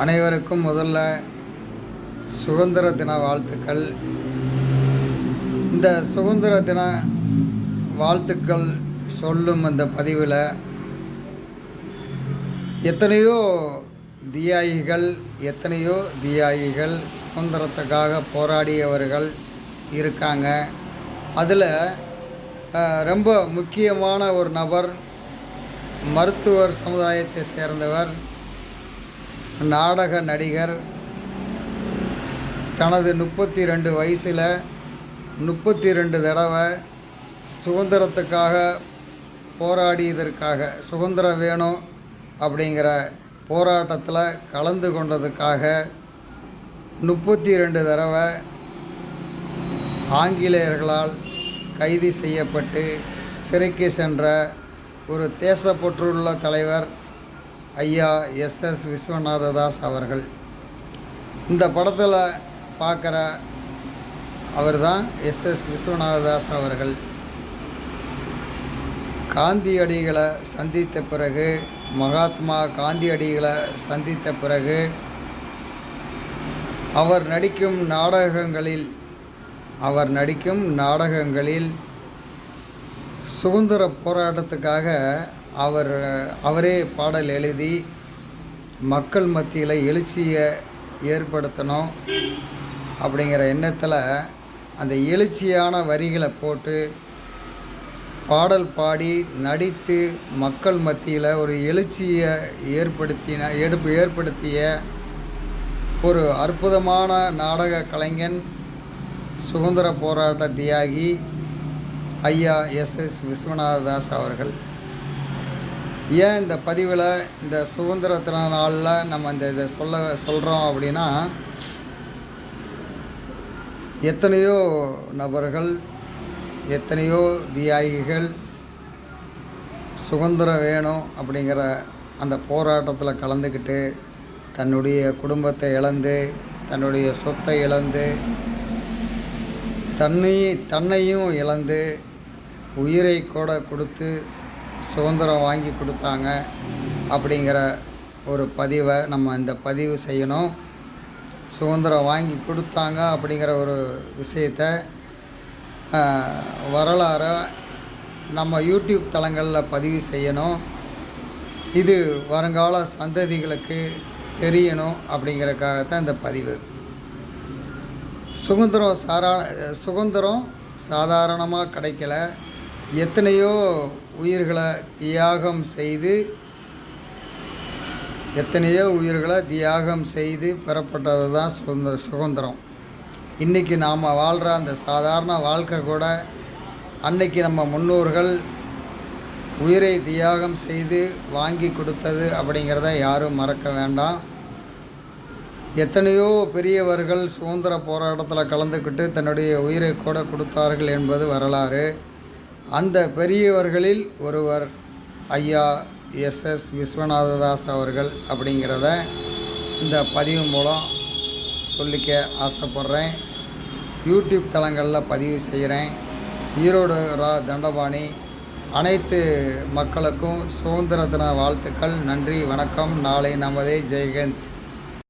அனைவருக்கும் முதல்ல சுதந்திர தின வாழ்த்துக்கள். இந்த சுதந்திர தின வாழ்த்துக்கள் சொல்லும் அந்த பதிவில் எத்தனையோ தியாகிகள் எத்தனையோ தியாகிகள் சுதந்திரத்துக்காக போராடியவர்கள் இருக்காங்க. அதில் ரொம்ப முக்கியமான ஒரு நபர் மருத்துவர் சமுதாயத்தை சேர்ந்தவர் நாடக நடிகர். தனது முப்பத்தி ரெண்டு வயசில் முப்பத்தி ரெண்டு தடவை சுதந்திரத்துக்காக போராடியதற்காக சுதந்திரம் வேணும் அப்படிங்கிற போராட்டத்தில் கலந்து கொண்டதுக்காக முப்பத்தி ரெண்டு தடவை ஆங்கிலேயர்களால் கைது செய்யப்பட்டு சிறைக்கு சென்ற ஒரு தேசப்பற்றுள்ள தலைவர் ஐயா எஸ்எஸ் விஸ்வநாததாஸ் அவர்கள். இந்த படத்தில் பார்க்குற அவர் தான் எஸ்எஸ் விஸ்வநாததாஸ் அவர்கள். காந்தியடிகளை சந்தித்த பிறகு மகாத்மா காந்தியடிகளை சந்தித்த பிறகு அவர் நடிக்கும் நாடகங்களில் அவர் நடிக்கும் நாடகங்களில் சுதந்திர போராட்டத்துக்காக அவர் அவரே பாடல் எழுதி மக்கள் மத்தியில் எழுச்சியை ஏற்படுத்தணும் அப்படிங்கிற எண்ணத்தில் அந்த எழுச்சியான வரிகளை போட்டு பாடல் பாடி நடித்து மக்கள் மத்தியில் ஒரு எழுச்சியை ஏற்படுத்தின எடுப்பு ஏற்படுத்திய ஒரு அற்புதமான நாடக கலைஞன் சுதந்திர போராட்ட தியாகி ஐயா எஸ் எஸ் விஸ்வநாததாஸ் அவர்கள். ஏன் இந்த பதிவில் இந்த சுதந்திர தின நாளில் நம்ம இந்த இதை சொல்ல சொல்கிறோம் அப்படின்னா எத்தனையோ நபர்கள் எத்தனையோ தியாகிகள் சுதந்திரம் வேணும் அப்படிங்கிற அந்த போராட்டத்தில் கலந்துக்கிட்டு தன்னுடைய குடும்பத்தை இழந்து தன்னுடைய சொத்தை இழந்து தன்னை தன்னையும் இழந்து உயிரை கூட கொடுத்து சுதந்திரம் வாங்கி கொடுத்தாங்க அப்படிங்கிற ஒரு பதிவை நம்ம இந்த பதிவு செய்யணும். சுதந்திரம் வாங்கி கொடுத்தாங்க அப்படிங்கிற ஒரு விஷயத்த வரலாறை நம்ம யூடியூப் தளங்களில் பதிவு செய்யணும். இது வருங்கால சந்ததிகளுக்கு தெரியணும் அப்படிங்கிறதுக்காகத்தான் இந்த பதிவு. சுதந்திரம் சாரா சுதந்திரம் சாதாரணமாக கிடைக்கல. எத்தனையோ உயிர்களை தியாகம் செய்து எத்தனையோ உயிர்களை தியாகம் செய்து பெறப்பட்டது தான் சுதந்திர சுதந்திரம். இன்றைக்கி நாம் வாழ்கிற அந்த சாதாரண வாழ்க்கை கூட அன்னைக்கு நம்ம முன்னோர்கள் உயிரை தியாகம் செய்து வாங்கி கொடுத்தது அப்படிங்கிறத யாரும் மறக்க வேண்டாம். எத்தனையோ பெரியவர்கள் சுதந்திர போராட்டத்தில் கலந்துக்கிட்டு தன்னுடைய உயிரை கூட கொடுத்தார்கள் என்பது வரலாறு. அந்த பெரியவர்களில் ஒருவர் ஐயா எஸ்எஸ் விஸ்வநாததாஸ் அவர்கள் அப்படிங்கிறத இந்த பதிவு மூலம் சொல்லிக்க ஆசைப்பட்றேன். யூடியூப் தளங்களில் பதிவு செய்கிறேன் ஈரோடு ரா தண்டபாணி. அனைத்து மக்களுக்கும் சுதந்திர தின வாழ்த்துக்கள். நன்றி வணக்கம். நாளை நமதே. ஜெயகந்த்